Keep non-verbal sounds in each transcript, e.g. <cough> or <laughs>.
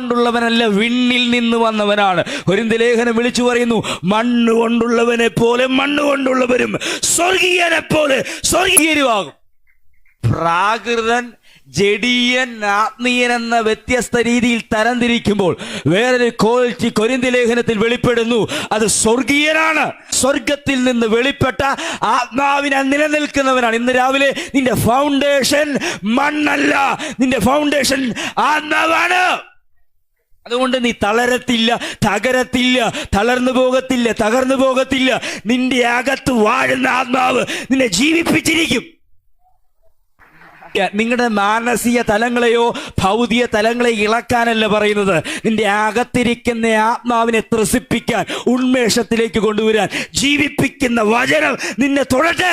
കൊണ്ടുള്ളവനല്ല വിണ്ണിൽ നിന്ന് വന്നവനാണ്. ഒരു ലേഖനം വിളിച്ചു പറയുന്നു മണ്ണ് കൊണ്ടുള്ളവനെ പോലെ മണ്ണ് കൊണ്ടുള്ളവരും സ്വർഗീയനെ പോലെ സ്വർഗീയരുമാകും. പ്രാകൃതൻ ജഡീയൻ ആത്മീയൻ എന്ന വ്യത്യസ്ത രീതിയിൽ തരംതിരിക്കുമ്പോൾ വേറൊരു ക്വാളിറ്റി കൊരിന്തി ലേഖനത്തിൽ വെളിപ്പെടുന്നു. അത് സ്വർഗീയനാണ്. സ്വർഗത്തിൽ നിന്ന് വെളിപ്പെട്ട ആത്മാവിനെ നിലനിൽക്കുന്നവനാണ്. ഇന്ന് രാവിലെ നിന്റെ ഫൗണ്ടേഷൻ മണ്ണല്ല. നിന്റെ ഫൗണ്ടേഷൻ ആത്മാവാണ്. അതുകൊണ്ട് നീ തളരത്തില്ല തകരത്തില്ല തളർന്നു പോകത്തില്ല തകർന്നു പോകത്തില്ല. നിന്റെ അകത്ത് വാഴുന്ന ആത്മാവ് നിന്നെ ജീവിപ്പിച്ചിരിക്കും. നിങ്ങളുടെ മാനസിക തലങ്ങളെയോ ഭൗതിക തലങ്ങളെ ഇളക്കാനല്ല പറയുന്നത്. നിന്റെ അകത്തിരിക്കുന്ന ആത്മാവിനെ ത്രസിപ്പിക്കാൻ ഉന്മേഷത്തിലേക്ക് കൊണ്ടുവരാൻ ജീവിപ്പിക്കുന്ന വചനം നിന്നെ തുടട്ടെ.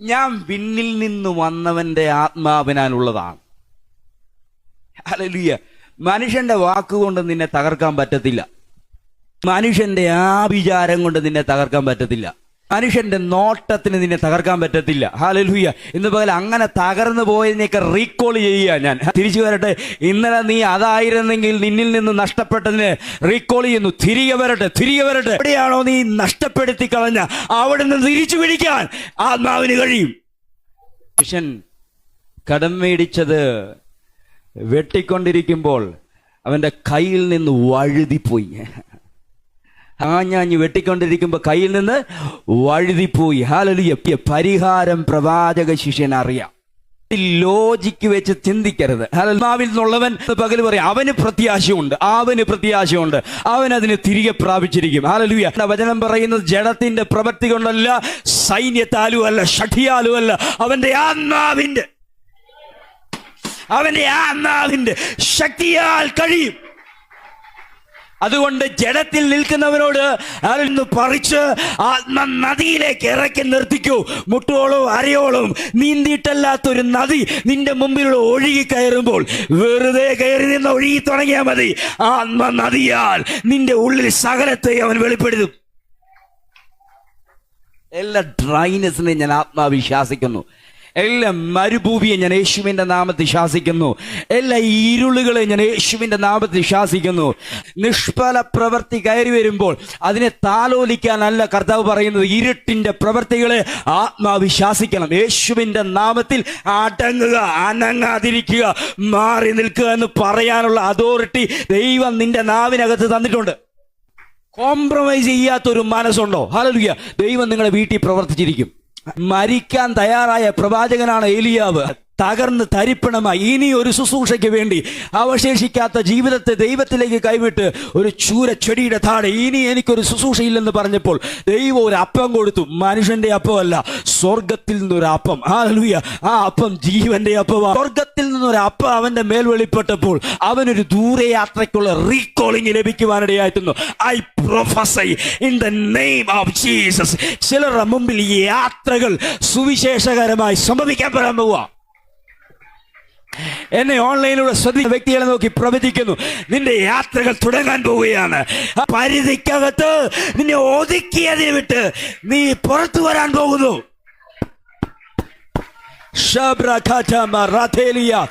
ഞാൻ വിണ്ണിൽ നിന്ന് വന്നവന്റെ ആത്മാവിനാലുള്ളതാണ് ഹല്ലേലൂയ. മനുഷ്യന്റെ വാക്കുകൊണ്ട് നിന്നെ തകർക്കാൻ പറ്റത്തില്ല. മനുഷ്യന്റെ ആഭിചാരം കൊണ്ട് നിന്നെ തകർക്കാൻ പറ്റത്തില്ല. മനുഷ്യന്റെ നോട്ടത്തിന് നിന്നെ തകർക്കാൻ പറ്റത്തില്ല. ഹാലലുയ്യ ഇന്ന് പകൽ അങ്ങനെ തകർന്നു പോയതിനെയൊക്കെ റീകോൾ ചെയ്യുക ഞാൻ. തിരിച്ചു വരട്ടെ. ഇന്നലെ നീ അതായിരുന്നെങ്കിൽ നിന്നിൽ നിന്ന് നഷ്ടപ്പെട്ടതിനെ റീകോൾ ചെയ്യുന്നു. തിരികെ വരട്ടെ. തിരികെ വരട്ടെ. എവിടെയാണോ നീ നഷ്ടപ്പെടുത്തി കളഞ്ഞ? അവിടെ നിന്ന് തിരിച്ചു പിടിക്കാൻ ആത്മാവിന് കഴിയും. മനുഷ്യൻ കടം മേടിച്ചത് വെട്ടിക്കൊണ്ടിരിക്കുമ്പോൾ അവന്റെ കയ്യിൽ നിന്ന് വഴുതിപ്പോയി. ആഞ്ഞാഞ്ഞ് വെട്ടിക്കൊണ്ടിരിക്കുമ്പോൾ കയ്യിൽ നിന്ന് വഴുതിപ്പോയി. ഹാലലിയ പരിഹാരം പ്രവാചക ശിഷ്യൻ അറിയാം. ലോജിക്ക് വെച്ച് ചിന്തിക്കരുത്. ആത്മാവിൽ നിന്നുള്ളവൻ പകൽ പറയും അവന് പ്രത്യാശയുണ്ട് അവന് പ്രത്യാശയുണ്ട് അവൻ അതിനെ തിരികെ പ്രാപിച്ചിരിക്കും. ഹാലലുയ വചനം പറയുന്നത്? ജഡത്തിന്റെ പ്രവൃത്തി കൊണ്ടല്ല സൈന്യത്താലും അല്ല ഷഠിയാലും അല്ല അവന്റെ ആത്മാവിന്റെ അവന്റെ ആത്മാവിന്റെ ശക്തിയാൽ കഴിയും. അതുകൊണ്ട് ജഡത്തിൽ നിൽക്കുന്നവനോട് അതിൽ നിന്ന് പറിച്ച് ആത്മ നദിയിലേക്ക് ഇറക്കി നിർത്തിക്കൂ. മുട്ടോളവും അരയോളും നീന്തിയിട്ടല്ലാത്തൊരു നദി നിന്റെ മുമ്പിലൂടെ ഒഴുകി കയറുമ്പോൾ വെറുതെ കയറി നിന്ന് ഒഴുകി തുടങ്ങിയാൽ മതി. ആത്മ നദിയാൽ നിന്റെ ഉള്ളിൽ സകലത്തെ അവൻ വെളിപ്പെടുത്തും. എല്ലാ ഡ്രൈനസിനെ ഞാൻ ആത്മാവിശ്വാസിക്കുന്നു എല്ലാ മരുഭൂമിയെ ഞാൻ യേശുവിന്റെ നാമത്തിൽ ശാസിക്കുന്നു. എല്ലാ ഇരുളുകളെ ഞാൻ യേശുവിന്റെ നാമത്തിൽ ശാസിക്കുന്നു. നിഷ്ഫല പ്രവൃത്തി കയറി വരുമ്പോൾ അതിനെ താലോലിക്കാനല്ല കർത്താവ് പറയുന്നത്. ഇരുട്ടിന്റെ പ്രവൃത്തികളെ ആത്മാവിശ്വാസിക്കണം യേശുവിന്റെ നാമത്തിൽ അടങ്ങുക അനങ്ങാതിരിക്കുക മാറി നിൽക്കുക എന്ന് പറയാനുള്ള അതോറിറ്റി ദൈവം നിന്റെ നാവിനകത്ത് തന്നിട്ടുണ്ട്. കോംപ്രമൈസ് ചെയ്യാത്തൊരു മനസ്സുണ്ടോ? ഹലോ ദൈവം നിങ്ങളെ വീട്ടിൽ പ്രവർത്തിച്ചിരിക്കും. മരിക്കാൻ തയ്യാറായ പ്രവാചകനാണ് ഏലിയാവ്. തകർന്ന് തരിപ്പണമായി. ഇനി ഒരു ശുശ്രൂഷയ്ക്ക് വേണ്ടി അവശേഷിക്കാത്ത ജീവിതത്തെ ദൈവത്തിലേക്ക് കൈവിട്ട് ഒരു ചൂര ചെടിയുടെ താഴെ ഇനി എനിക്കൊരു ശുശ്രൂഷയില്ലെന്ന് പറഞ്ഞപ്പോൾ ദൈവം ഒരു അപ്പം കൊടുത്തു. മനുഷ്യന്റെ അപ്പമല്ല സ്വർഗത്തിൽ നിന്നൊരു അപ്പം. ആ ലൂയ ആ അപ്പം ജീവന്റെ അപ്പമാണ് സ്വർഗത്തിൽ നിന്നൊരു അപ്പം അവന്റെ മേൽ വെളിപ്പെട്ടപ്പോൾ അവനൊരു ദൂരയാത്രയ്ക്കുള്ള recalling ലഭിക്കുവാനിടയായിരുന്നു I prophesy in the name of Jesus ചിലരുടെ മുമ്പിൽ ഈ യാത്രകൾ സുവിശേഷകരമായി സംഭവിക്കാൻ സംഭവിക്കപ്പെടാൻ പോവുക എന്നെ ഓൺലൈനിലൂടെ ശ്രദ്ധിക്കുന്ന വ്യക്തികളെ നോക്കി പ്രവചിക്കുന്നു നിന്റെ യാത്രകൾ തുടങ്ങാൻ പോവുകയാണ് പരിധിക്കകത്ത് നിന്നെ ഒതുക്കിയതിനെ വിട്ട് നീ പുറത്തു വരാൻ പോകുന്നു റാഥേലിയ. ഹാലലൂയ.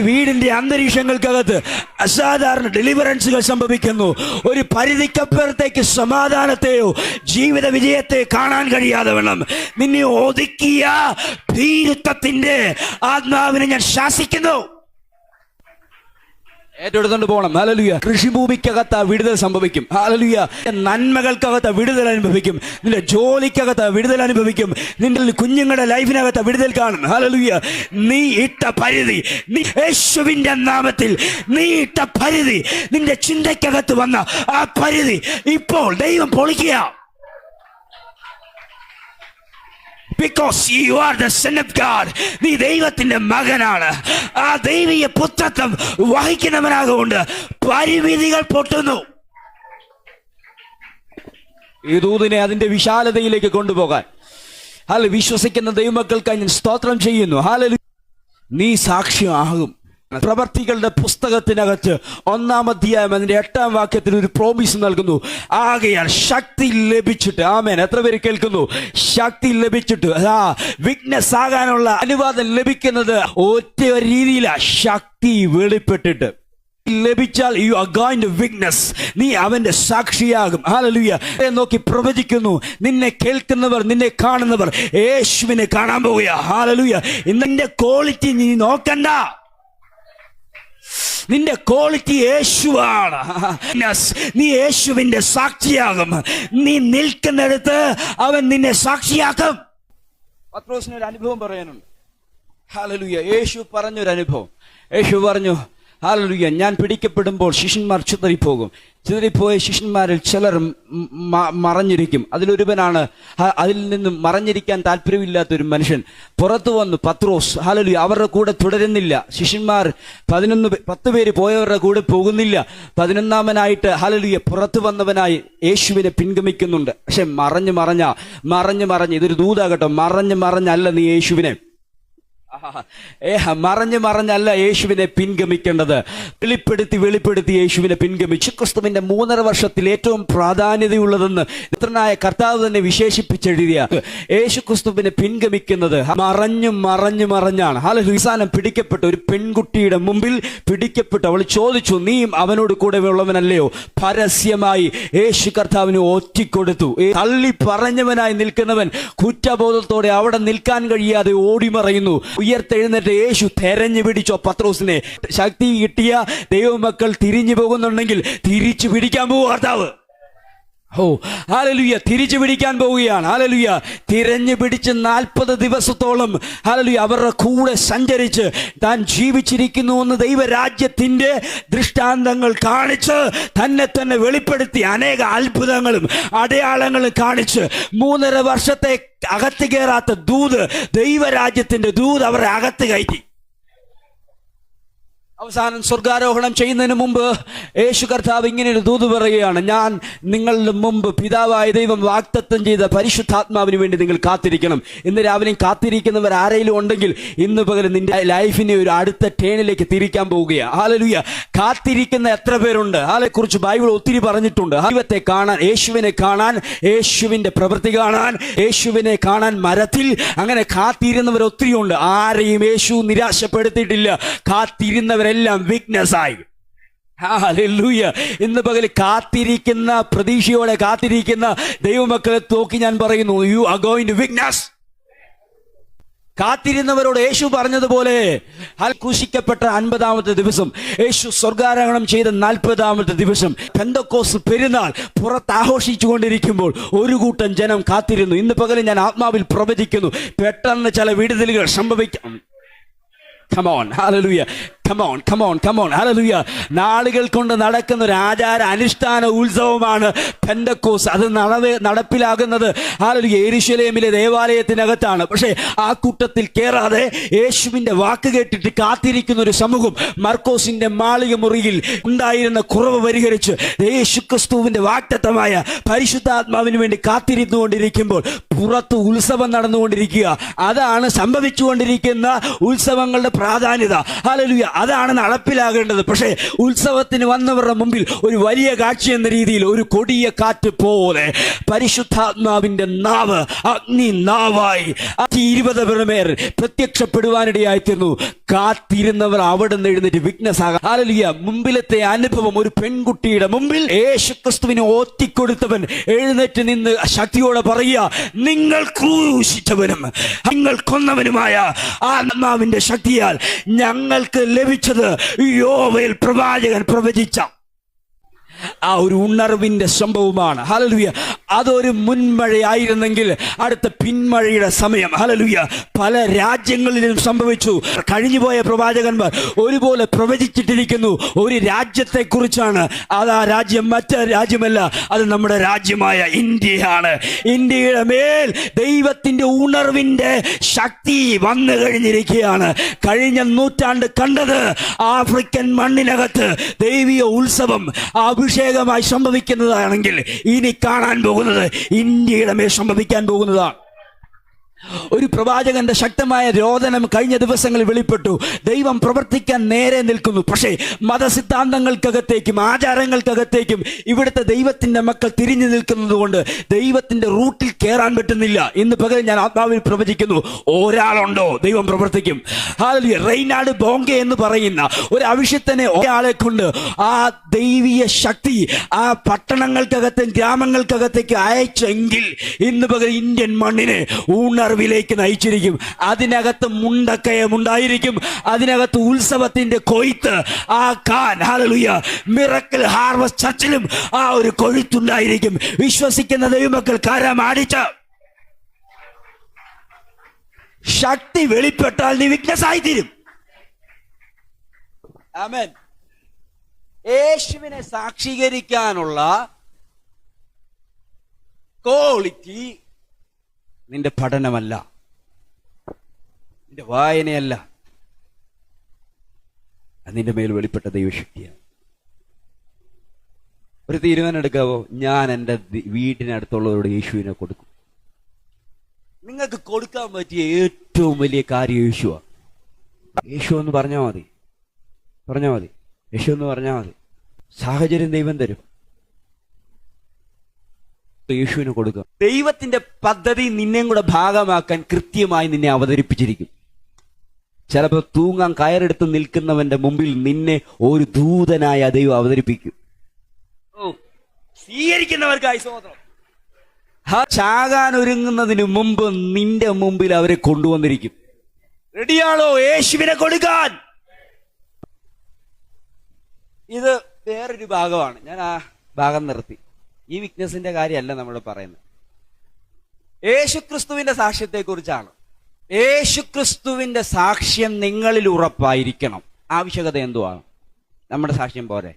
വീടിന്റെ അന്തരീക്ഷങ്ങൾക്കകത്ത് അസാധാരണ ഡെലിവറൻസുകൾ സംഭവിക്കുന്നു. ഒരു പരിധിക്കപ്പുറത്തേക്ക് സമാധാനത്തെയോ ജീവിത വിജയത്തെ കാണാൻ കഴിയാതെ വേണം നിന്നെ ഒതുക്കിയ ഭീരുത്വത്തിന്റെ ആത്മാവിനെ ഞാൻ ശാസിക്കുന്നു. ഏറ്റെടുത്തോണ്ട് പോകണം. ഹാലലുയ കൃഷിഭൂമിക്കകത്ത് വിടുതൽ സംഭവിക്കും. ഹാലലുയ നന്മകൾക്കകത്ത് വിടുതൽ അനുഭവിക്കും. നിന്റെ ജോലിക്കകത്ത് വിടുതൽ അനുഭവിക്കും. നിന്റെ കുഞ്ഞുങ്ങളുടെ ലൈഫിനകത്ത് വിടുതൽ കാണും. ഹാലലുയ നീ ഇട്ട പരിധി. നീ യേശുവിന്റെ നാമത്തിൽ നീ ഇട്ട പരിധി. നിന്റെ ചിന്തയ്ക്കകത്ത് വന്ന ആ പരിധി ഇപ്പോൾ ദൈവം പൊളിക്കുക. Because you are the son of God നീ ദൈവത്തിന്റെ മകനാണ്. ആ ദൈവീയ പുത്രത്വം വഹിക്കുന്നവനാകൊണ്ട് പരിമിതികൾ പൊട്ടുന്നു. ഈ ദൂതിനെ അതിന്റെ വിശാലതയിലേക്ക് കൊണ്ടുപോകാൻ. ഹാല വിശ്വസിക്കുന്ന ദൈവമക്കൾക്കായി ഞാൻ സ്തോത്രം ചെയ്യുന്നു. ഹാല നീ സാക്ഷ്യമാകും പ്രവർത്തികളുടെ പുസ്തകത്തിനകത്ത് ഒന്നാം അധ്യായം അതിന്റെ എട്ടാം വാക്യത്തിന് ഒരു പ്രോമിസ് നൽകുന്നു. ആകയാൽ ശക്തി ലഭിച്ചിട്ട് ആമേൻ. എത്ര പേര് കേൾക്കുന്നു? ശക്തി ലഭിച്ചിട്ട്. അതാ വിഗ്നസ് ആകാനുള്ള അനുവാദം ലഭിക്കുന്നത് ഒറ്റ ഒരു രീതിയിലാ. ശക്തി വെളിപ്പെട്ടിട്ട്. ലഭിച്ചാൽ you are going to witness നീ അവന്റെ സാക്ഷിയാകും. ഹാലലുയ നോക്കി പ്രവചിക്കുന്നു. നിന്നെ കേൾക്കുന്നവർ നിന്നെ കാണുന്നവർ യേശുവിനെ കാണാൻ പോവുക ഹാലലുയ ഇന്നെ ക്വാളിറ്റി നീ നോക്കണ്ട. നിന്റെ ക്വാളിറ്റി യേശുവാണ്. നീ യേശുവിന്റെ സാക്ഷിയാകും. നീ നിൽക്കുന്നിടത്ത് അവൻ നിന്നെ സാക്ഷിയാക്കും. പത്രോസിന് ഒരു അനുഭവം പറയാനുണ്ട്. ഹാലലുയ യേശു പറഞ്ഞൊരു അനുഭവം യേശു പറഞ്ഞു ഹാലലുയ ഞാൻ പിടിക്കപ്പെടുമ്പോൾ ശിഷ്യന്മാർ ചിതറിപ്പോകും. ചിതറിപ്പോയ ശിഷ്യന്മാരിൽ ചിലർ മറഞ്ഞിരിക്കും. അതിലൊരുവനാണ് അതിൽ നിന്നും മറഞ്ഞിരിക്കാൻ താല്പര്യമില്ലാത്ത ഒരു മനുഷ്യൻ. പുറത്തു വന്ന് പത്രോസ് ഹാലലു അവരുടെ കൂടെ തുടരുന്നില്ല. ശിഷ്യന്മാർ പതിനൊന്ന് പത്ത് പേര് പോയവരുടെ കൂടെ പോകുന്നില്ല. പതിനൊന്നാമനായിട്ട് ഹാലലുയ പുറത്തു വന്നവനായി യേശുവിനെ പിൻഗമിക്കുന്നുണ്ട്. പക്ഷെ മറഞ്ഞ് മറഞ്ഞ മറഞ്ഞ് മറഞ്ഞ് ഇതൊരു ദൂതാകട്ടോ മറഞ്ഞ് മറഞ്ഞല്ല നീ യേശുവിനെ. മറഞ്ഞു മറഞ്ഞല്ല യേശുവിനെ പിൻഗമിക്കേണ്ടത്. വെളിപ്പെടുത്തി വെളിപ്പെടുത്തി യേശുവിനെ പിൻഗമിച്ചു ക്രിസ്തുവിന്റെ മൂന്നര വർഷത്തിൽ ഏറ്റവും പ്രാധാന്യതയുള്ളതെന്ന് ഇത്രനായ കർത്താവ് തന്നെ വിശേഷിപ്പിച്ചെഴുതിയ യേശു ക്രിസ്തുവിനെ പിൻഗമിക്കുന്നത് മറഞ്ഞു മറഞ്ഞു മറഞ്ഞാണ്. ഹാല ഹുസാനം പിടിക്കപ്പെട്ട ഒരു പെൺകുട്ടിയുടെ മുമ്പിൽ പിടിക്കപ്പെട്ടു അവൾ ചോദിച്ചു നീയും അവനോട് കൂടെ ഉള്ളവനല്ലയോ? പരസ്യമായി യേശു കർത്താവിന് ഒറ്റിക്കൊടുത്തു. തള്ളി പറഞ്ഞവനായി നിൽക്കുന്നവൻ കുറ്റബോധത്തോടെ അവിടെ നിൽക്കാൻ കഴിയാതെ ഓടിമറയുന്നു. ഉയർത്തെഴുന്നേറ്റ് യേശു തെരഞ്ഞു പിടിച്ചോ പത്രോസിനെ. ശക്തി കിട്ടിയ ദൈവമക്കൾ തിരിഞ്ഞു പോകുന്നുണ്ടെങ്കിൽ തിരിച്ചു പിടിക്കാൻ പോകും കർത്താവ്. ഓ ഹാലലുയ തിരിച്ചു പിടിക്കാൻ പോവുകയാണ്. ഹാലലുയ തിരഞ്ഞു പിടിച്ച് നാൽപ്പത് ദിവസത്തോളം ഹാലലുയ അവരുടെ കൂടെ സഞ്ചരിച്ച് താൻ ജീവിച്ചിരിക്കുന്നു എന്ന് ദൈവരാജ്യത്തിന്റെ ദൃഷ്ടാന്തങ്ങൾ കാണിച്ച് തന്നെ തന്നെ വെളിപ്പെടുത്തി അനേക അത്ഭുതങ്ങളും അടയാളങ്ങളും കാണിച്ച് മൂന്നര വർഷത്തെ അകത്ത് കയറാത്ത ദൂത് ദൈവരാജ്യത്തിന്റെ ദൂത് അവരുടെ അകത്ത് കയറ്റി. അവസാനം സ്വർഗാരോഹണം ചെയ്യുന്നതിന് മുമ്പ് യേശു കർത്താവ് ഇങ്ങനെ ഒരു ദൂത് പറയുകയാണ് ഞാൻ നിങ്ങളുടെ മുമ്പ് പിതാവായ ദൈവം വാക്തത്വം ചെയ്ത പരിശുദ്ധാത്മാവിന് വേണ്ടി നിങ്ങൾ കാത്തിരിക്കണം. ഇന്ന് രാവിലെ കാത്തിരിക്കുന്നവർ ആരെങ്കിലും ഉണ്ടെങ്കിൽ ഇന്ന് പകരം നിന്റെ ലൈഫിനെ ഒരു അടുത്ത ടേണിലേക്ക് തിരിക്കാൻ പോവുകയാണ് ആലലുയ കാത്തിരിക്കുന്ന എത്ര പേരുണ്ട്? ഹാലെ കുറിച്ച് ബൈബിൾ ഒത്തിരി പറഞ്ഞിട്ടുണ്ട്. ദൈവത്തെ കാണാൻ യേശുവിനെ കാണാൻ യേശുവിന്റെ പ്രവൃത്തി കാണാൻ യേശുവിനെ കാണാൻ മരത്തിൽ അങ്ങനെ കാത്തിരുന്നവർ ഒത്തിരി ഉണ്ട് ആരെയും യേശു നിരാശപ്പെടുത്തിയിട്ടില്ല. കാത്തിരുന്നവരെല്ലാം വിഗ്നസ് ആയി. ഹല്ലേലൂയ. ഇന്ന് പകൽ കാത്തിരിക്കുന്ന പ്രതീക്ഷയോടെ കാത്തിരിക്കുന്ന ദൈവമക്കളെ തോക്കി ഞാൻ പറയുന്നു you are going to witness കാത്തിരുന്നവരോട് യേശു പറഞ്ഞതുപോലെ ക്രൂശിക്കപ്പെട്ട അൻപതാമത്തെ ദിവസം യേശു സ്വർഗാരോഹണം ചെയ്ത നാൽപ്പതാമത്തെ ദിവസം പെന്തക്കോസ് പെരുന്നാൾ പുറത്ത് ആഘോഷിച്ചുകൊണ്ടിരിക്കുമ്പോൾ ഒരു കൂട്ടം ജനം കാത്തിരുന്നു. ഇന്ന് പകൽ ഞാൻ ആത്മാവിൽ പ്രവചിക്കുന്നു പെട്ടെന്ന് ചില വിടുതലുകൾ സംഭവിക്കാം. Come on come on come on come on hallelujah നാളുകൾ കൊണ്ട് നടക്കുന്ന ഒരു ആചാര അനുഷ്ഠാന ഉത്സവമാണ് പെന്തക്കോസ് അത് നടവ് നടപ്പിലാകുന്നത് ഹാലലുയ എരിശലേമിലെ ദേവാലയത്തിനകത്താണ്. പക്ഷേ ആ കൂട്ടത്തിൽ കയറാതെ യേശുവിന്റെ വാക്ക് കേട്ടിട്ട് കാത്തിരിക്കുന്ന ഒരു സമൂഹം മർക്കോസിന്റെ മാളിക മുറിയിൽ ഉണ്ടായിരുന്ന കുറവ് പരിഹരിച്ച് യേശുക്രിസ്തുവിന്റെ വാക്തത്വമായ പരിശുദ്ധാത്മാവിന് വേണ്ടി കാത്തിരുന്നുകൊണ്ടിരിക്കുമ്പോൾ പുറത്ത് ഉത്സവം നടന്നുകൊണ്ടിരിക്കുക. അതാണ് സംഭവിച്ചുകൊണ്ടിരിക്കുന്ന ഉത്സവങ്ങളുടെ പ്രാധാന്യത. ഹാലലുയ അതാണ് നടപ്പിലാകേണ്ടത്. പക്ഷേ ഉത്സവത്തിന് വന്നവരുടെ മുമ്പിൽ ഒരു വലിയ കാഴ്ച എന്ന രീതിയിൽ ഒരു കൊടിയ കാറ്റ് പോലെ പരിശുദ്ധാത്മാവിന്റെ നാവ് അഗ്നി നാവായി. ഇരുപത് പേർ പ്രത്യക്ഷപ്പെടുവാനിടയായി തീർന്നു. കാത്തിരുന്നവർ അവിടെ നിന്ന് എഴുന്നേറ്റ് ഹാലലിയ മുമ്പിലത്തെ അനുഭവം ഒരു പെൺകുട്ടിയുടെ മുമ്പിൽ യേശു ക്രിസ്തുവിനെ ഓത്തിക്കൊടുത്തവൻ എഴുന്നേറ്റ് നിന്ന് ശക്തിയോടെ പറയുക നിങ്ങൾ ക്രൂശിച്ചവനും നിങ്ങൾ കൊന്നവനുമായ ആത്മാവിന്റെ ശക്തിയാൽ ഞങ്ങൾക്ക് ലഭിച്ചത് യോവയിൽ പ്രവാചകൻ പ്രവചിച്ച ആ ഒരു ഉണർവിന്റെ സംഭവമാണ്. ഹലലുയ അതൊരു മുൻമഴയായിരുന്നെങ്കിൽ അടുത്ത പിന്മഴയുടെ സമയം. ഹലലുയ പല രാജ്യങ്ങളിലും സംഭവിച്ചു. കഴിഞ്ഞുപോയ പ്രവാചകന്മാർ ഒരുപോലെ പ്രവചിച്ചിട്ടിരിക്കുന്നു. ഒരു രാജ്യത്തെക്കുറിച്ചാണ്. അത് ആ രാജ്യം മറ്റേ രാജ്യമല്ല. അത് നമ്മുടെ രാജ്യമായ ഇന്ത്യയാണ്. ഇന്ത്യയുടെ മേൽ ദൈവത്തിന്റെ ഉണർവിന്റെ ശക്തി വന്നു കഴിഞ്ഞിരിക്കുകയാണ്. കഴിഞ്ഞ നൂറ്റാണ്ട് കണ്ടത് ആഫ്രിക്കൻ മണ്ണിനകത്ത് ദൈവീയ ഉത്സവം അഭിഷേകമായി സംഭവിക്കുന്നതാണെങ്കിൽ ഇനി കാണാൻ പോകുന്നത് ഇന്ത്യയുടെ മേൽ സംഭവിക്കാൻ പോകുന്നതാണ്. ഒരു പ്രവാചകന്റെ ശക്തമായ രോദനം കഴിഞ്ഞ ദിവസങ്ങളിൽ വെളിപ്പെട്ടു. ദൈവം പ്രവർത്തിക്കാൻ നേരെ നിൽക്കുന്നു. പക്ഷേ മതസിദ്ധാന്തങ്ങൾക്കകത്തേക്കും ആചാരങ്ങൾക്കകത്തേക്കും ഇവിടുത്തെ ദൈവത്തിന്റെ മക്കൾ തിരിഞ്ഞു നിൽക്കുന്നത് കൊണ്ട് ദൈവത്തിന്റെ റൂട്ടിൽ കയറാൻ പറ്റുന്നില്ല. ഇന്ന് പകരം ഞാൻ ആത്മാവിൽ പ്രവചിക്കുന്നു ഒരാളുണ്ടോ? ദൈവം പ്രവർത്തിക്കും. ഹാലലുയ റെയ്നാട് ബോംഗെ എന്ന് പറയുന്ന ഒരു അവിഷ്യത്തിനെ ഒരാളെ കൊണ്ട് ആ ദൈവീയ ശക്തി ആ പട്ടണങ്ങൾക്കകത്തും ഗ്രാമങ്ങൾക്കകത്തേക്ക് അയച്ചെങ്കിൽ ഇന്ന് പകരം ഇന്ത്യൻ മണ്ണിനെ ഉണർവിലേക്ക് നയിച്ചിരിക്കും. അതിനകത്ത് മുണ്ടക്കയം ഉണ്ടായിരിക്കും. അതിനകത്ത് ഉത്സവത്തിന്റെ കൊയ്ത്ത് ആ കാൻ ഹാലലുയ മിറക്കൽ ഹാർവസ്റ്റ് ചർച്ചിലും ആ ഒരു കൊഴുത്തുണ്ടായിരിക്കും. വിശ്വസിക്കുന്ന ദൈവമക്കൾ കരമാടിച്ച ശക്തി വെളിപ്പെട്ടാൽ നീ വിഗ്നസ് ആയിത്തീരും. യേശുവിനെ സാക്ഷീകരിക്കാനുള്ള ക്വാളിറ്റി നിന്റെ പഠനമല്ല. നിന്റെ വായനയല്ല. നിന്റെ മേൽ വെളിപ്പെട്ട ദൈവശക്തിയാണ്. ഒരു തീരുമാനം എടുക്കാവോ? ഞാൻ എന്റെ വീടിനടുത്തുള്ളവരോട് യേശുവിനെ കൊടുക്കും. നിങ്ങൾക്ക് കൊടുക്കാൻ പറ്റിയ ഏറ്റവും വലിയ കാര്യം യേശുവാ. യേശു എന്ന് പറഞ്ഞാൽ മതി. പറഞ്ഞാൽ മതി. യേശു എന്ന് പറഞ്ഞാൽ മതി. സാഹചര്യം ദൈവം തരും. യേശുവിന് കൊടുക്കുക. ദൈവത്തിന്റെ പദ്ധതി നിന്നെയും കൂടെ ഭാഗമാക്കാൻ കൃത്യമായി നിന്നെ അവതരിപ്പിച്ചിരിക്കും. ചിലപ്പോൾ തൂങ്ങാൻ കയറെടുത്ത് നിൽക്കുന്നവന്റെ മുമ്പിൽ നിന്നെ ഒരു ദൂതനായ ദൈവം അവതരിപ്പിക്കും. സ്വീകരിക്കുന്നവർക്കായി സ്വതന്ത്രം ചാകാൻ ഒരുങ്ങുന്നതിന് മുമ്പ് നിന്റെ മുമ്പിൽ അവരെ കൊണ്ടുവന്നിരിക്കും. റെഡിയാണോ? യേശുവിനെ കൊടുക്കാൻ. ഇത് വേറൊരു ഭാഗമാണ്. ഞാൻ ആ ഭാഗം നിർത്തി. ഈ വിക്നസിന്റെ കാര്യമല്ല നമ്മൾ പറയുന്നത്. യേശുക്രിസ്തുവിന്റെ സാക്ഷ്യത്തെ കുറിച്ചാണ് യേശുക്രിസ്തുവിന്റെ സാക്ഷ്യം നിങ്ങളിൽ ഉറപ്പായിരിക്കണം. ആവശ്യകത എന്തുവാണ്? നമ്മുടെ സാക്ഷ്യം പോരെ.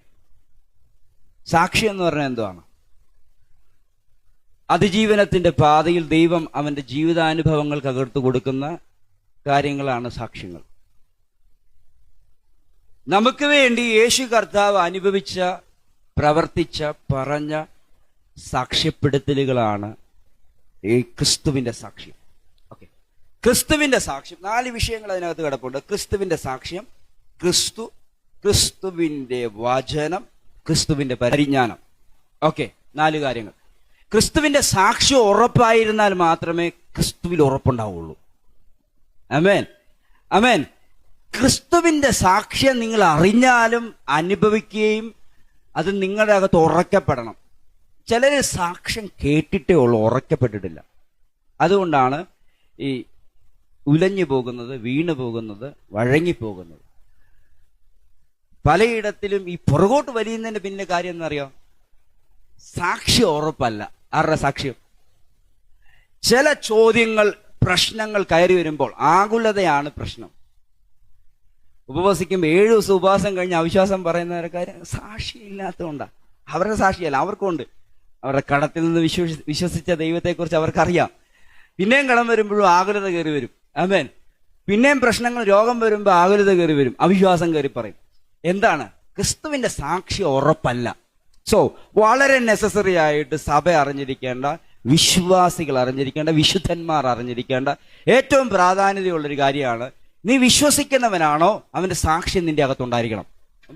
സാക്ഷ്യം എന്ന് പറഞ്ഞാൽ എന്തുവാണ്? അതിജീവനത്തിന്റെ പാതയിൽ ദൈവം അവന്റെ ജീവിതാനുഭവങ്ങൾ അകർത്തു കൊടുക്കുന്ന കാര്യങ്ങളാണ് സാക്ഷ്യങ്ങൾ. നമുക്ക് വേണ്ടി യേശു കർത്താവ് അനുഭവിച്ച പ്രവർത്തിച്ച പറഞ്ഞ സാക്ഷ്യപ്പെടുത്തലുകളാണ് ഈ ക്രിസ്തുവിന്റെ സാക്ഷ്യം. ഓക്കെ ക്രിസ്തുവിന്റെ സാക്ഷ്യം നാല് വിഷയങ്ങൾ അതിനകത്ത് കിടപ്പുണ്ട്. ക്രിസ്തുവിന്റെ സാക്ഷ്യം ക്രിസ്തു ക്രിസ്തുവിന്റെ വചനം ക്രിസ്തുവിന്റെ പരിജ്ഞാനം. ഓക്കെ നാല് കാര്യങ്ങൾ. ക്രിസ്തുവിന്റെ സാക്ഷ്യം ഉറപ്പായിരുന്നാൽ മാത്രമേ ക്രിസ്തുവിൽ ഉറപ്പുണ്ടാവുള്ളൂ. അമേൻ അമേൻ ക്രിസ്തുവിന്റെ സാക്ഷ്യം നിങ്ങൾ അറിഞ്ഞാലും അനുഭവിക്കുകയും അത് നിങ്ങളുടെ അകത്ത് ഉറക്കപ്പെടണം. ചിലർ സാക്ഷ്യം കേട്ടിട്ടേ ഉള്ളൂ ഉറക്കപ്പെട്ടിട്ടില്ല. അതുകൊണ്ടാണ് ഈ ഉലഞ്ഞു പോകുന്നത് വീണു പോകുന്നത് വഴങ്ങിപ്പോകുന്നത്. പലയിടത്തിലും ഈ പുറകോട്ട് വലിയുന്നതിന്റെ പിന്നെ കാര്യം എന്നറിയോ സാക്ഷ്യം ഉറപ്പല്ല. ആരുടെ സാക്ഷ്യം? ചില ചോദ്യങ്ങൾ പ്രശ്നങ്ങൾ കയറി വരുമ്പോൾ ആകുലതയാണ് പ്രശ്നം. ഉപവസിക്കുമ്പോൾ ഏഴ് ദിവസം ഉപവാസം കഴിഞ്ഞ് അവിശ്വാസം പറയുന്നവരെ കാര്യം സാക്ഷിയില്ലാത്തതുകൊണ്ടാണ് അവരുടെ സാക്ഷിയല്ല അവർക്കുണ്ട് അവരുടെ കടത്തിൽ നിന്ന് വിശ്വസി വിശ്വസിച്ച ദൈവത്തെക്കുറിച്ച് അവർക്കറിയാം. പിന്നെയും കടം വരുമ്പോഴും ആകുലത കയറി വരും. അമേൻ പിന്നെയും പ്രശ്നങ്ങൾ രോഗം വരുമ്പോൾ ആകുലത കയറി വരും. അവിശ്വാസം കയറി പറയും. എന്താണ്? ക്രിസ്തുവിന്റെ സാക്ഷി ഉറപ്പല്ല. സോ വളരെ നെസസറി ആയിട്ട് സഭ അറിഞ്ഞിരിക്കേണ്ട വിശ്വാസികൾ അറിഞ്ഞിരിക്കേണ്ട വിശുദ്ധന്മാർ അറിഞ്ഞിരിക്കേണ്ട ഏറ്റവും പ്രാധാന്യതയുള്ളൊരു കാര്യമാണ് നീ വിശ്വസിക്കുന്നവനാണോ അവന്റെ സാക്ഷ്യം നിന്റെ അകത്തുണ്ടായിരിക്കണം.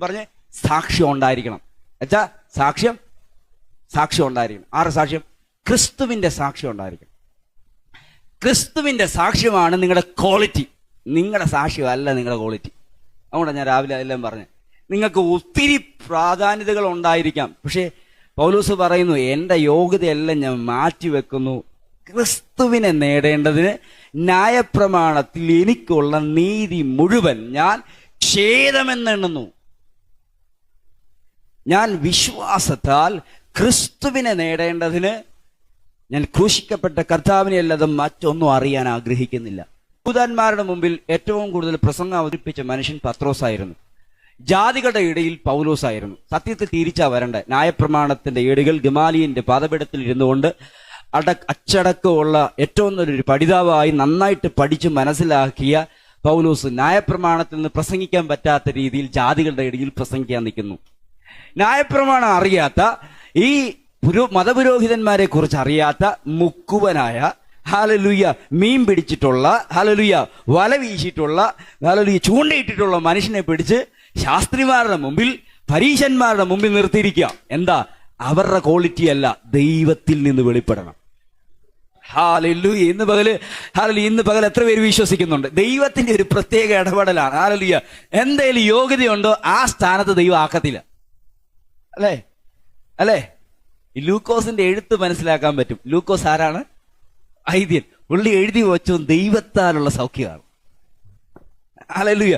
പറഞ്ഞ് സാക്ഷ്യം ഉണ്ടായിരിക്കണം. എച്ചാ സാക്ഷ്യം? സാക്ഷ്യം ഉണ്ടായിരിക്കണം. ആറ് സാക്ഷ്യം? ക്രിസ്തുവിന്റെ സാക്ഷ്യം ഉണ്ടായിരിക്കണം. ക്രിസ്തുവിന്റെ സാക്ഷ്യമാണ് നിങ്ങളുടെ ക്വാളിറ്റി നിങ്ങളുടെ സാക്ഷ്യമല്ല നിങ്ങളുടെ ക്വാളിറ്റി അതുകൊണ്ടാണ് ഞാൻ രാവിലെ എല്ലാം പറഞ്ഞത്. നിങ്ങൾക്ക് ഒത്തിരി പ്രാധാന്യതകൾ ഉണ്ടായിരിക്കാം. പക്ഷേ പൗലൂസ് പറയുന്നു എന്റെ യോഗ്യതയെല്ലാം ഞാൻ മാറ്റിവെക്കുന്നു. ക്രിസ്തുവിനെ നേടേണ്ടതിന് ന്യായപ്രമാണത്തിൽ എനിക്കുള്ള നീതി മുഴുവൻ ഞാൻ ഛേദമെന്നെണ്ണുന്നു. ഞാൻ വിശ്വാസത്താൽ ക്രിസ്തുവിനെ നേടേണ്ടതിന് ഞാൻ ക്രൂശിക്കപ്പെട്ട കർത്താവിനെ അല്ലാതെ മറ്റൊന്നും അറിയാൻ ആഗ്രഹിക്കുന്നില്ല. ഭൂതാന്മാരുടെ മുമ്പിൽ ഏറ്റവും കൂടുതൽ പ്രസംഗം അവതരിപ്പിച്ച മനുഷ്യൻ പത്രോസായിരുന്നു. ജാതികളുടെ ഇടയിൽ പൗലോസായിരുന്നു. സത്യത്തിൽ തിരിച്ചാ വരണ്ട? ന്യായപ്രമാണത്തിന്റെ ഏടുകൾ ഗമാലിയന്റെ പാതപീഠത്തിൽ ഇരുന്നുകൊണ്ട് അട അച്ചടക്കമുള്ള ഏറ്റവും നല്ലൊരു പഠിതാവായി നന്നായിട്ട് പഠിച്ച് മനസ്സിലാക്കിയ പൗലോസ് ന്യായപ്രമാണത്തിൽ നിന്ന് പ്രസംഗിക്കാൻ പറ്റാത്ത രീതിയിൽ ജാതികളുടെ ഇടയിൽ പ്രസംഗിക്കാൻ നിൽക്കുന്നു. ന്യായപ്രമാണം അറിയാത്ത ഈ പുരോ മതപുരോഹിതന്മാരെ കുറിച്ച് അറിയാത്ത മുക്കുവനായ ഹാലലുയ്യ മീൻ പിടിച്ചിട്ടുള്ള ഹാലലുയ്യ വല വീശിയിട്ടുള്ള ഹാലലുയ്യ ചൂണ്ടയിട്ടിട്ടുള്ള മനുഷ്യനെ പിടിച്ച് ശാസ്ത്രിമാരുടെ മുമ്പിൽ പരീശന്മാരുടെ മുമ്പിൽ നിർത്തിയിരിക്കുക. എന്താ? അവരുടെ ക്വാളിറ്റി അല്ല ദൈവത്തിൽ നിന്ന് വെളിപ്പെടണം. ഹാലല്ലു ഇന്ന് പകൽ ഹാലലു ഇന്ന് പകൽ എത്ര പേര് വിശ്വസിക്കുന്നുണ്ട്? ദൈവത്തിന്റെ ഒരു പ്രത്യേക ഇടപെടലാണ്. ഹാലലുയ എന്തെങ്കിലും യോഗ്യതയുണ്ടോ? ആ സ്ഥാനത്ത് ദൈവം ആക്കത്തില്ല. അല്ലേ? അല്ലേ? ലൂക്കോസിന്റെ എഴുത്ത് മനസ്സിലാക്കാൻ പറ്റും. ലൂക്കോസ് ആരാണ്? ഐദ്യൻ പുള്ളി എഴുതി വെച്ചു ദൈവത്താലുള്ള സൗഖ്യമാണ്. ഹാലലുയ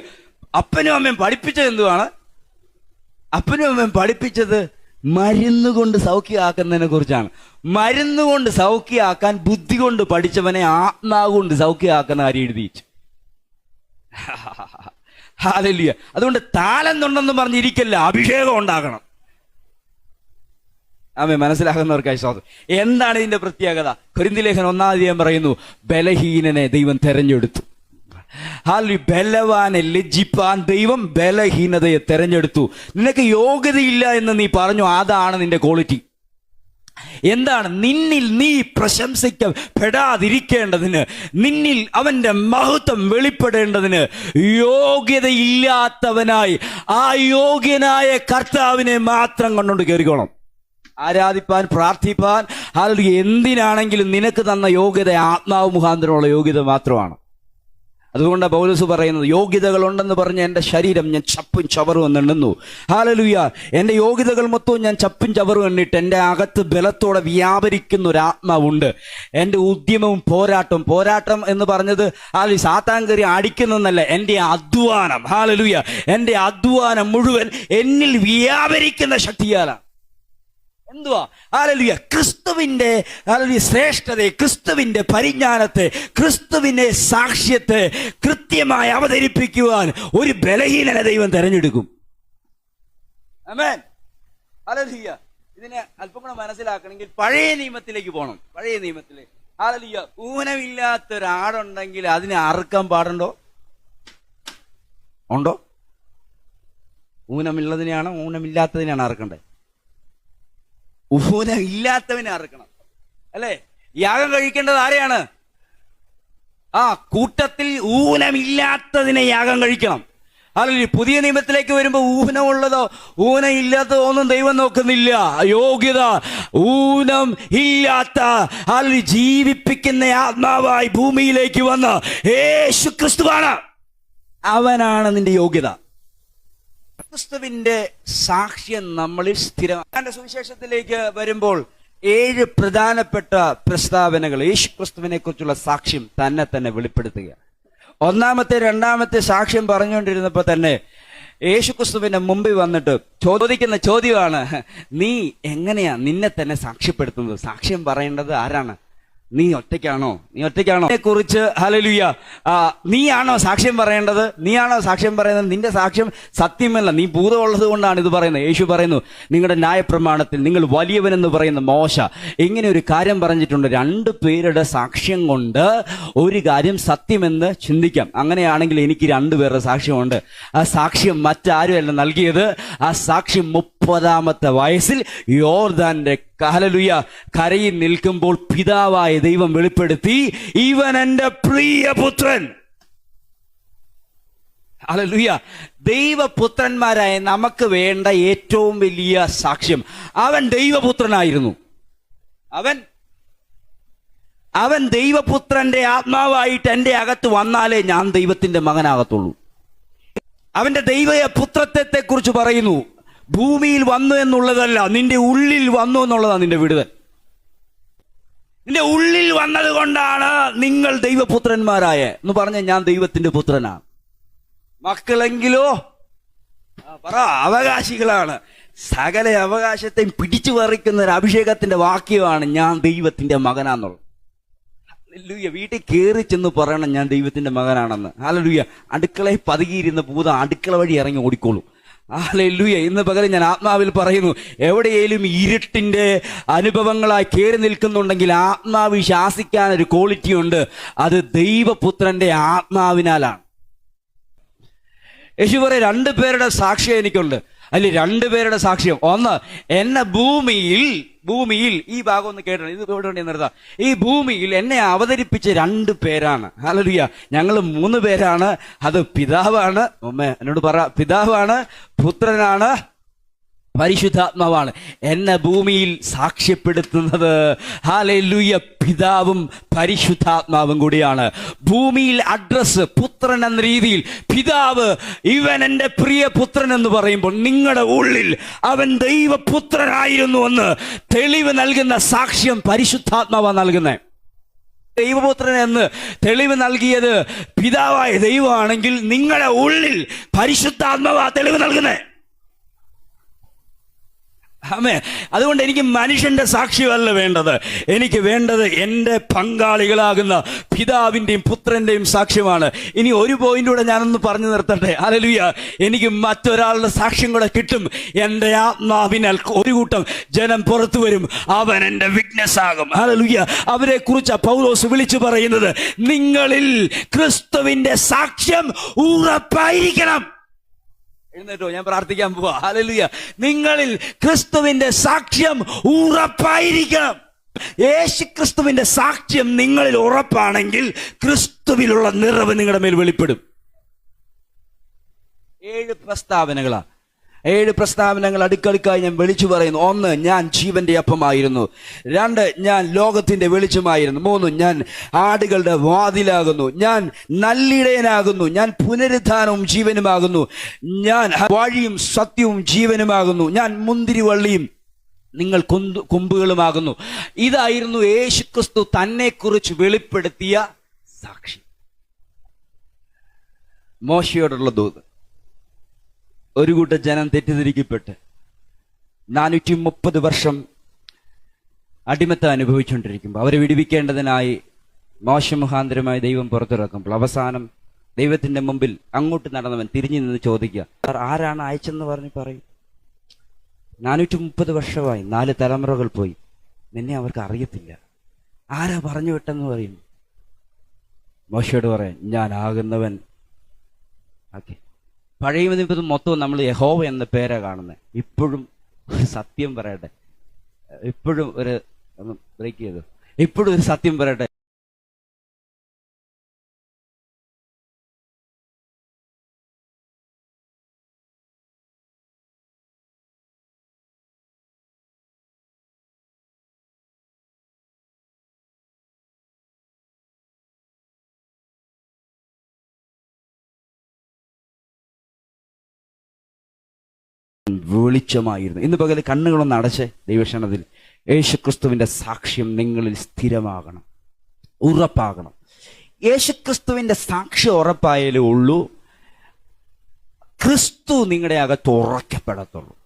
അപ്പനും അമ്മയും പഠിപ്പിച്ചത് എന്തുവാണ്? അപ്പനും അമ്മയും പഠിപ്പിച്ചത് മരുന്നുകൊണ്ട് സൗഖ്യമാക്കുന്നതിനെ കുറിച്ചാണ്. മരുന്നുകൊണ്ട് സൗഖ്യമാക്കാൻ ബുദ്ധി കൊണ്ട് പഠിച്ചവനെ ആത്മാവ് കൊണ്ട് സൗഖ്യമാക്കുന്ന കാര്യം എഴുതിയിച്ചു അതല്ല <laughs> അതുകൊണ്ട് താലം ഉണ്ടെന്ന് പറഞ്ഞിരിക്കല്ല അഭിഷേകം ഉണ്ടാകണം. ആമേ മനസ്സിലാകുന്നവർക്കായി സ്വാഗതം. എന്താണ് ഇതിന്റെ പ്രത്യേകത? കുരിന്തിലേഖൻ ലേഖനം ഒന്നാം പറയുന്നു ബലഹീനനെ ദൈവം തെരഞ്ഞെടുത്തു. ബലവാനെ ലജ്ജിപ്പാൻ ദൈവം ബലഹീനതയെ തെരഞ്ഞെടുത്തു. നിനക്ക് യോഗ്യതയില്ല എന്ന് നീ പറഞ്ഞു അതാണ് നിന്റെ ക്വാളിറ്റി. എന്താണ്? നിന്നിൽ നീ പ്രശംസിക്കപ്പെടാതിരിക്കേണ്ടതിന് നിന്നിൽ അവന്റെ മഹത്വം വെളിപ്പെടേണ്ടതിന് യോഗ്യതയില്ലാത്തവനായി ആ യോഗ്യനായ കർത്താവിനെ മാത്രം കണ്ടുകൊണ്ട് കയറിക്കോണം ആരാധിപ്പാൻ പ്രാർത്ഥിപ്പാൻ അല്ലെങ്കിൽ എന്തിനാണെങ്കിലും നിനക്ക് തന്ന യോഗ്യത ആത്മാവ് മുഖാന്തരമുള്ള യോഗ്യത മാത്രമാണ്. അതുകൊണ്ട് പൗലസ് പറയുന്നത് യോഗ്യതകളുണ്ടെന്ന് പറഞ്ഞ് എന്റെ ശരീരം ഞാൻ ചപ്പും ചവറും എന്നെണ്ണുന്നു ഹാലലുയ എന്റെ യോഗ്യതകൾ മൊത്തവും ഞാൻ ചപ്പും ചവറും എണ്ണിട്ട് എന്റെ അകത്ത് ബലത്തോടെ വ്യാപരിക്കുന്ന ഒരു ആത്മാവുണ്ട്. എന്റെ ഉദ്യമവും പോരാട്ടവും പോരാട്ടം എന്ന് പറഞ്ഞത് ഹാലു സാത്താൻ കയറി അടിക്കുന്നതെന്നല്ല എന്റെ അധ്വാനം. ഹാലലുയ എന്റെ അധ്വാനം മുഴുവൻ എന്നിൽ വ്യാപരിക്കുന്ന ശക്തിയാലാണ്. എന്തുവാ? ആലലുയ ക്രിസ്തുവിന്റെ ആലലുയ ശ്രേഷ്ഠതയെ ക്രിസ്തുവിന്റെ പരിജ്ഞാനത്തെ ക്രിസ്തുവിന്റെ സാക്ഷ്യത്തെ കൃത്യമായി അവതരിപ്പിക്കുവാൻ ഒരു ബലഹീനനെ ദൈവം തെരഞ്ഞെടുക്കും. ആമേൻ ആലലുയ ഇതിനെ അല്പം കൂടെ മനസ്സിലാക്കണമെങ്കിൽ പഴയ നിയമത്തിലേക്ക് പോകണം. പഴയ നിയമത്തിലെ. ആലലിയ ഊനമില്ലാത്ത ഒരാടുണ്ടെങ്കിൽ അതിനെ അറുക്കാൻ പാടുണ്ടോ? ഉണ്ടോ? ഊനമുള്ളതിനെയാണോ ഊനമില്ലാത്തതിനെയാണ് അറുക്കേണ്ടത്. ഊനം ഇല്ലാത്തവനെ അറുക്കണം. അല്ലേ? യാഗം കഴിക്കേണ്ടത് ആരെയാണ്? ആ കൂട്ടത്തിൽ ഊനമില്ലാത്തതിനെ യാഗം കഴിക്കണം. അല്ലെങ്കിൽ പുതിയ നിയമത്തിലേക്ക് വരുമ്പോൾ ഊനമുള്ളതോ ഊനം ഇല്ലാത്തതോ ഒന്നും ദൈവം നോക്കുന്നില്ല. യോഗ്യത ഊനം ഇല്ലാത്ത അല്ലെങ്കിൽ ജീവിപ്പിക്കുന്ന ആത്മാവായി ഭൂമിയിലേക്ക് വന്ന യേശു ക്രിസ്തുവാണ് അവനാണ് നിന്റെ യോഗ്യത. ക്രിസ്തുവിന്റെ സാക്ഷ്യം നമ്മളിൽ സ്ഥിരം തന്റെ സുവിശേഷത്തിലേക്ക് വരുമ്പോൾ ഏഴ് പ്രധാനപ്പെട്ട പ്രസ്താവനകൾ യേശു ക്രിസ്തുവിനെ കുറിച്ചുള്ള സാക്ഷ്യം തന്നെ തന്നെ വെളിപ്പെടുത്തുക. ഒന്നാമത്തെ രണ്ടാമത്തെ സാക്ഷ്യം പറഞ്ഞുകൊണ്ടിരുന്നപ്പോൾ തന്നെ യേശു ക്രിസ്തുവിന്റെ മുമ്പിൽ വന്നിട്ട് ചോദിക്കുന്ന ചോദ്യമാണ് നീ എങ്ങനെയാ നിന്നെ തന്നെ സാക്ഷ്യപ്പെടുത്തുന്നത്? സാക്ഷ്യം പറയേണ്ടത് ആരാണ്? നീ ഒറ്റയ്ക്കാണോ? നീ ഒറ്റയ്ക്കാണോ? കുറിച്ച് ഹലലുയ നീയാണോ സാക്ഷ്യം പറയേണ്ടത്? നീയാണോ സാക്ഷ്യം പറയുന്നത്? നിന്റെ സാക്ഷ്യം സത്യമല്ല. നീ ഭൂതമുള്ളത് കൊണ്ടാണ് ഇത് പറയുന്നത്. യേശു പറയുന്നു നിങ്ങളുടെ ന്യായപ്രമാണത്തിൽ നിങ്ങൾ വലിയവനെന്ന് പറയുന്ന മോശ. ഇങ്ങനെ ഒരു കാര്യം പറഞ്ഞിട്ടുണ്ട്. രണ്ട് പേരുടെ സാക്ഷ്യം കൊണ്ട് ഒരു കാര്യം സത്യമെന്ന് ചിന്തിക്കാം. അങ്ങനെയാണെങ്കിൽ എനിക്ക് രണ്ട് രണ്ടുപേരുടെ സാക്ഷ്യമുണ്ട്. ആ സാക്ഷ്യം മറ്റാരുമല്ല നൽകിയത്. ആ സാക്ഷ്യം മുപ്പതാമത്തെ വയസ്സിൽ യോർദാന്റെ കഹലലുയ കരയിൽ നിൽക്കുമ്പോൾ പിതാവായ ദൈവം വെളിപ്പെടുത്തി ഇവൻ എന്റെ പ്രിയപുത്രൻ. അലലുയ ദൈവപുത്രന്മാരായ നമുക്ക് വേണ്ട ഏറ്റവും വലിയ സാക്ഷ്യം അവൻ ദൈവപുത്രനായിരുന്നു. അവൻ അവൻ ദൈവപുത്രന്റെ ആത്മാവായിട്ട് എന്റെ അകത്ത് വന്നാലേ ഞാൻ ദൈവത്തിന്റെ മകനാകത്തുള്ളൂ. അവന്റെ ദൈവ പുത്രത്വത്തെ കുറിച്ച് പറയുന്നു. ഭൂമിയിൽ വന്നു എന്നുള്ളതല്ല നിന്റെ ഉള്ളിൽ വന്നു എന്നുള്ളതാണ് നിന്റെ വിടുതൽ. നിന്റെ ഉള്ളിൽ വന്നത് കൊണ്ടാണ് നിങ്ങൾ ദൈവപുത്രന്മാരായ എന്ന് പറഞ്ഞ ഞാൻ ദൈവത്തിന്റെ പുത്രനാണ് മക്കളെങ്കിലോ പറ അവകാശികളാണ്. സകല അവകാശത്തെയും പിടിച്ചു പറിക്കുന്ന ഒരു അഭിഷേകത്തിന്റെ വാക്യമാണ് ഞാൻ ദൈവത്തിന്റെ മകനാന്നുള്ളത്. ഹല്ലേലൂയ വീട്ടിൽ കയറി ചെന്ന് പറയണം ഞാൻ ദൈവത്തിന്റെ മകനാണെന്ന്. ഹാലലൂയ അടുക്കളയിൽ പതുകിയിരുന്ന ഭൂതം അടുക്കള വഴി ഇറങ്ങി ഓടിക്കോളൂ. ഹാലലൂയ ഇന്ന് പകരം ഞാൻ ആത്മാവിൽ പറയുന്നു എവിടെയെങ്കിലും ഇരുട്ടിന്റെ അനുഭവങ്ങളായി കയറി നിൽക്കുന്നുണ്ടെങ്കിൽ ആത്മാവ് ശാസിക്കാൻ ഒരു ക്വാളിറ്റി ഉണ്ട്. അത് ദൈവപുത്രന്റെ ആത്മാവിനാലാണ്. യേശു പറയും രണ്ടു പേരുടെ സാക്ഷ്യം എനിക്കുണ്ട്. അതിൽ രണ്ടുപേരുടെ സാക്ഷ്യം. ഒന്ന് എന്ന ഭൂമിയിൽ ഭൂമിയിൽ ഈ ഭാഗം ഒന്ന് കേട്ടോ ഇത് ഇവിടെ കൊണ്ട് നിർത്താം ഈ ഭൂമിയിൽ എന്നെ അവതരിപ്പിച്ച രണ്ട് പേരാണ്. ഹല്ലേലൂയ ഞങ്ങൾ മൂന്ന് പേരാണ്. അത് പിതാവാണ്. ഉമ്മ എന്നോട് പറ പിതാവാണ് പുത്രനാണ് പരിശുദ്ധാത്മാവാണ് എന്നെ ഭൂമിയിൽ സാക്ഷ്യപ്പെടുത്തുന്നത്. ഹാലൂയ പിതാവും പരിശുദ്ധാത്മാവും കൂടിയാണ്. ഭൂമിയിൽ അഡ്രസ്സ് പുത്രൻ എന്ന രീതിയിൽ പിതാവ് ഇവൻ എന്റെ പ്രിയ പുത്രൻ എന്ന് പറയുമ്പോൾ നിങ്ങളുടെ ഉള്ളിൽ അവൻ ദൈവപുത്രനായിരുന്നു എന്ന് തെളിവ് നൽകുന്ന സാക്ഷ്യം പരിശുദ്ധാത്മാവാണ് നൽകുന്നത് ദൈവപുത്രൻ എന്ന് തെളിവ് നൽകിയത് പിതാവായ ദൈവമാണെങ്കിൽ നിങ്ങളുടെ ഉള്ളിൽ പരിശുദ്ധാത്മാവാ തെളിവ് നൽകുന്നത് ആമേ അതുകൊണ്ട് എനിക്ക് മനുഷ്യന്റെ സാക്ഷിയല്ല വേണ്ടത്. എനിക്ക് വേണ്ടത് എന്റെ പങ്കാളികളാകുന്ന പിതാവിന്റെയും പുത്രന്റെയും സാക്ഷ്യമാണ്. ഇനി ഒരു പോയിന്റ് കൂടെ ഞാനൊന്ന് പറഞ്ഞു നിർത്തട്ടെ. അലലുയ എനിക്ക് മറ്റൊരാളുടെ സാക്ഷ്യം കൂടെ കിട്ടും. എന്റെ ആത്മാവിനാൽ ഒരു കൂട്ടം ജനം പുറത്തു വരും. അവൻ എന്റെ വിറ്റ്നസ് ആകും. അലലുയ അവരെ കുറിച്ച് പൗലോസ് വിളിച്ചു പറയുന്നത്. നിങ്ങളിൽ ക്രിസ്തുവിന്റെ സാക്ഷ്യം ഉറപ്പായിരിക്കണം. എഴുന്നേറ്റോ ഞാൻ പ്രാർത്ഥിക്കാൻ പോവാ. ഹല്ലേലൂയ. നിങ്ങളിൽ ക്രിസ്തുവിന്റെ സാക്ഷ്യം ഉറപ്പായിരിക്കണം. യേശു ക്രിസ്തുവിന്റെ സാക്ഷ്യം നിങ്ങളിൽ ഉറപ്പാണെങ്കിൽ ക്രിസ്തുവിലുള്ള നിറവ് നിങ്ങളുടെ മേൽ വെളിപ്പെടും. ഏഴ് പ്രസ്താവനകളാ. ഏഴ് പ്രസ്താവനകൾ അടുക്കടുക്കായി ഞാൻ വിളിച്ചു പറയുന്നു. ഒന്ന് ഞാൻ ജീവന്റെ അപ്പമായിരുന്നു. രണ്ട് ഞാൻ ലോകത്തിന്റെ വെളിച്ചമായിരുന്നു. മൂന്ന് ഞാൻ ആടുകളുടെ വാതിലാകുന്നു. ഞാൻ നല്ലിടയനാകുന്നു. ഞാൻ പുനരുദ്ധാനവും ജീവനുമാകുന്നു. ഞാൻ വഴിയും സത്യവും ജീവനുമാകുന്നു. ഞാൻ മുന്തിരിവള്ളിയും നിങ്ങൾ കൊന്തു കൊമ്പുകളുമാകുന്നു. ഇതായിരുന്നു യേശുക്രിസ്തു തന്നെക്കുറിച്ച് വെളിപ്പെടുത്തിയ സാക്ഷി. മോശയോടുള്ള ദൂത്. ഒരു കൂട്ടം ജനം തെറ്റിദ്ധരിക്കപ്പെട്ട് നാനൂറ്റി മുപ്പത് വർഷം അടിമത്തം അനുഭവിച്ചുകൊണ്ടിരിക്കുമ്പോൾ അവരെ വിടിവിക്കേണ്ടതിനായി മോശമുഖാന്തരമായി ദൈവം പുറത്തിറക്കുമ്പോൾ അവസാനം ദൈവത്തിന്റെ മുമ്പിൽ അങ്ങോട്ട് നടന്നവൻ തിരിഞ്ഞു നിന്ന് ചോദിക്കുക "സാർ, ആരാണ് അയച്ചെന്ന് പറഞ്ഞ് പറയും? നാനൂറ്റി മുപ്പത് വർഷമായി നാല് തലമുറകൾ പോയി. നിന്നെ അവർക്ക് അറിയത്തില്ല. ആരാ പറഞ്ഞു വിട്ടെന്ന് പറയും? മോശയോട് പറയാൻ ഞാൻ ആകുന്നവൻ ഓക്കെ. പഴയ നിമിത്തം മൊത്തം നമ്മൾ യഹോവ എന്ന പേരാണ് കാണുന്നത് ഇപ്പോഴും ഒരു സത്യം പറയട്ടെ. ഇപ്പോഴും ഒരു ബ്രേക്ക് ചെയ്തു. ഇപ്പോഴും ഒരു സത്യം പറയട്ടെ. വെളിച്ചമായിരുന്നു. ഇന്ന് പകൽ കണ്ണുകളൊന്ന് അടച്ച് ദൈവക്ഷണത്തിൽ യേശുക്രിസ്തുവിന്റെ സാക്ഷ്യം നിങ്ങളിൽ സ്ഥിരമാകണം. ഉറപ്പാകണം. യേശുക്രിസ്തുവിന്റെ സാക്ഷ്യം ഉറപ്പായാലേ ഉള്ളൂ ക്രിസ്തു നിങ്ങളുടെ അകത്ത് ഉറക്കപ്പെടത്തുള്ളൂ.